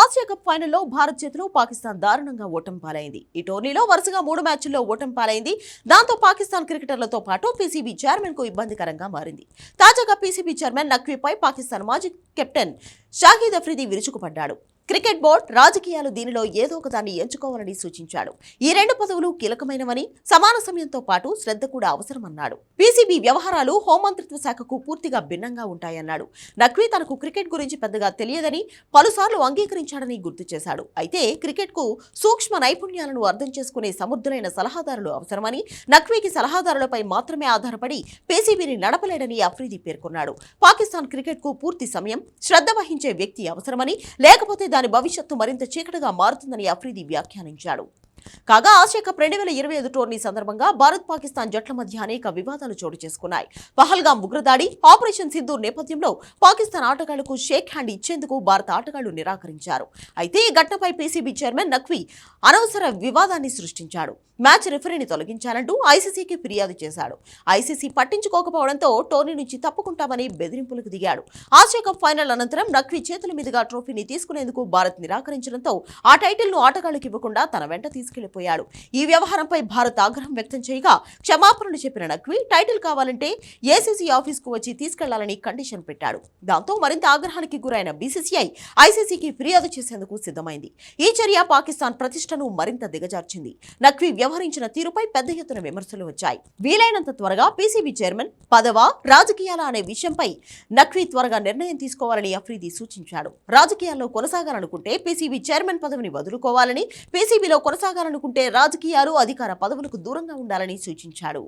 Asia cup ఫైనల్లో భారత్ చేతిలో పాకిస్తాన్ దారుణంగా ఓటమి పాలైంది. ఈ టోర్నీలో వరుసగా మూడు మ్యాచ్ల్లో ఓటం పాలైంది. దాంతో పాకిస్తాన్ క్రికెటర్లతో పాటు పీసీబీ చైర్మన్కు ఇబ్బందికరంగా మారింది. తాజాగా పీసీబీ చైర్మన్ నక్వీపై పాకిస్తాన్ మాజీ కెప్టెన్ షాహిద్ అఫ్రీది విరుచుకుపడ్డాడు. క్రికెట్ బోర్డు రాజకీయాలు దీనిలో ఏదో ఒకదాన్ని ఎంచుకోవాలని సూచించాడు. ఈ రెండు పదవులు కీలకమైనవని సమాన సమయంతో పాటు శ్రద్ధ కూడా అవసరమన్నాడు. పీసీబీ వ్యవహారాలు హోంమంత్రిత్వ శాఖకు పూర్తిగా భిన్నంగా ఉంటాయన్నాడు. నక్వీ తనకు క్రికెట్ గురించి పెద్దగా తెలియదని పలుసార్లు అంగీకరించాడని గుర్తు చేశాడు. అయితే క్రికెట్కు సూక్ష్మ నైపుణ్యాలను అర్థం చేసుకునే సమర్థులైన సలహాదారులు అవసరమని నక్వీకి సలహాదారులపై మాత్రమే ఆధారపడి పీసీబీని నడపలేడని అఫ్రీది పేర్కొన్నాడు. పాకిస్తాన్ క్రికెట్కు పూర్తి సమయం శ్రద్ధ వహించే వ్యక్తి అవసరమని లేకపోతే దాని భవిష్యత్తు మరింత చీకటిగా మారుతుందని అఫ్రీది వ్యాఖ్యానించాడు. కాగా ఆసియా కప్ రెండు వేల ఇరవై ఐదు టోర్నీ సందర్భంగా భారత్ పాకిస్తాన్ జట్ల మధ్య అనేక వివాదాలు చోటు చేసుకున్నాయి. పహల్గాం ఉగ్రదాడి ఆపరేషన్ సింధూర్ నేపథ్యంలో పాకిస్తాన్ ఆటగాళ్ళకు షేక్ హ్యాండ్ ఇచ్చేందుకు భారత ఆటగాళ్ళు నిరాకరించారు. అయితే ఈ ఘటనపై పీసీబీ చైర్మన్ నక్వీ అనవసర వివాదాన్ని సృష్టించాడు. మ్యాచ్ రిఫరీని తొలగించాలంటూ ఐసీసీకి ఫిర్యాదు చేశాడు. ఐసీసీ పట్టించుకోకపోవడంతో టోర్నీ నుంచి తప్పుకుంటామని బెదిరింపులకు దిగాడు. ఆసియా కప్ ఫైనల్ అనంతరం నక్వీ చేతుల మీదుగా ట్రోఫీని తీసుకునేందుకు భారత్ నిరాకరించడంతో ఆ టైటిల్ను ఆటగాళ్ళకు ఇవ్వకుండా తన వెంట తీసుకెళ్ళిపోయాడు. ఈ వ్యవహారంపై భారత్ ఆగ్రహం వ్యక్తం చేయగా క్షమాపణలు చెప్పిన నక్వి టైటిల్ కావాలంటే ఏసీసీ ఆఫీస్కు వచ్చి తీసుకెళ్ళాలని కండిషన్ పెట్టాడు. దాంతో మరింత ఆగ్రహానికి గురైన బీసీసీఐ ఐసీసీకి ఫిర్యాదు చేసేందుకు సిద్ధమైంది. ఈ చర్య పాకిస్తాన్ ప్రతిష్టను మరింత దిగజార్చింది. నక్వి వ్యవహరించిన తీరుపై పెద్ద ఎత్తున విమర్శలు వచ్చాయి. వీలైనంత త్వరగా పీసీబీ చైర్మన్ పదవ రాజకీయాల అనే విషయంపై నక్వి త్వరగా నిర్ణయం తీసుకోవాలని అఫ్రీది సూచించాడు. రాజకీయాల్లో కొనసాగాలనుకుంటే పీసీబీ చైర్మన్ పదవిని వదులుకోవాలని పీసీబీలో కొనసాగాలనుకుంటే రాజకీయాలు అధికార పదవులకు దూరంగా ఉండాలని సూచించాడు.